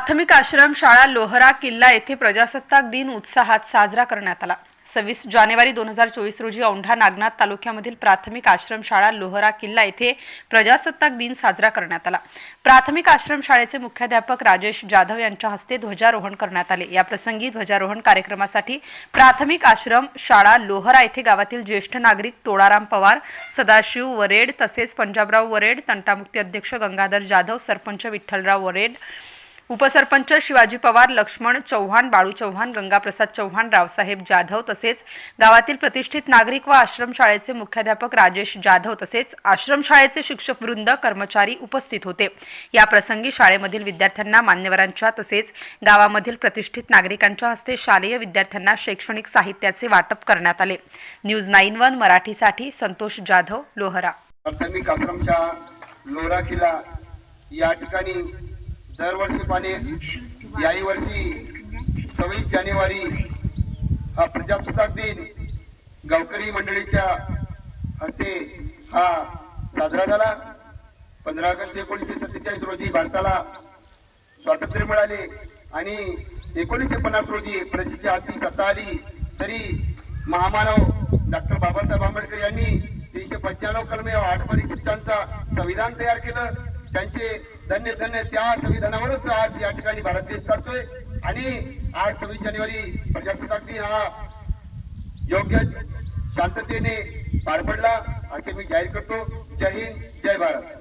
प्राथमिक आश्रम शाळा लोहरा किल्ला येथे प्रजासत्ताक दिन उत्साहात साजरा करण्यात आला. सव्वीस जानेवारी दोन हजार चोवीस रोजी औंढा नागनाथ तालुक्यामधील प्राथमिक आश्रम शाळा लोहरा किल्ला येथे प्रजासत्ताक दिन साजरा करण्यात आला. प्राथमिक आश्रम शाळेचे मुख्याध्यापक राजेश जाधव यांच्या हस्ते ध्वजारोहण करण्यात आले. या प्रसंगी ध्वजारोहण कार्यक्रमासाठी प्राथमिक आश्रम शाळा लोहरा येथे गावातील ज्येष्ठ नागरिक तोडाराम पवार सदाशिव वरेड तसेच पंजाबराव वरेड तंटामुक्ती अध्यक्ष गंगाधर जाधव सरपंच विठ्ठलराव वरेड उपसरपंच शिवाजी पवार लक्ष्मण चव्हाण बाळू चव्हाण गंगाप्रसाद चव्हाण रावसाहेब जाधव तसेच गावातील प्रतिष्ठित नागरिक व आश्रमशाळेचे मुख्याध्यापक राजेश जाधव तसेच आश्रमशाळेचे शिक्षक वृंद कर्मचारी उपस्थित होते. या प्रसंगी शाळेमधील विद्यार्थ्यांना मान्यवरांच्या तसेच गावामधील प्रतिष्ठित नागरिकांच्या हस्ते शालेय विद्यार्थ्यांना शैक्षणिक साहित्याचे वाटप करण्यात आले. न्यूज नाईन वन मराठीसाठी संतोष जाधव लोहरा. प्राथमिक आश्रमशाळा लोरा किल्ला या ठिकाणी दरवर्षी पाने याही वर्षी सव्वीस जानेवारी हा प्रजासत्ताक दिन गावकरी मंडळीच्या हस्ते हा साजरा झाला. पंधरा ऑगस्ट एकोणीसशे सत्तेचाळीस रोजी भारताला स्वातंत्र्य मिळाले आणि एकोणीसशे पन्नास रोजी प्रजेच्या हाती सत्ता आली. तरी महामानव डॉक्टर बाबासाहेब आंबेडकर यांनी तीनशे पंच्याण्णव कलमे आठ परीक्षितांचा संविधान तयार केलं. त्यांचे धन्य धन्य त्या संविधानावरच आज या ठिकाणी भारत देश चालतोय. आणि आज सव्वीस जानेवारी प्रजासत्ताक दिन हा योग्य शांततेने पार पडला असे मी जाहीर करतो. जय हिंद जय भारत.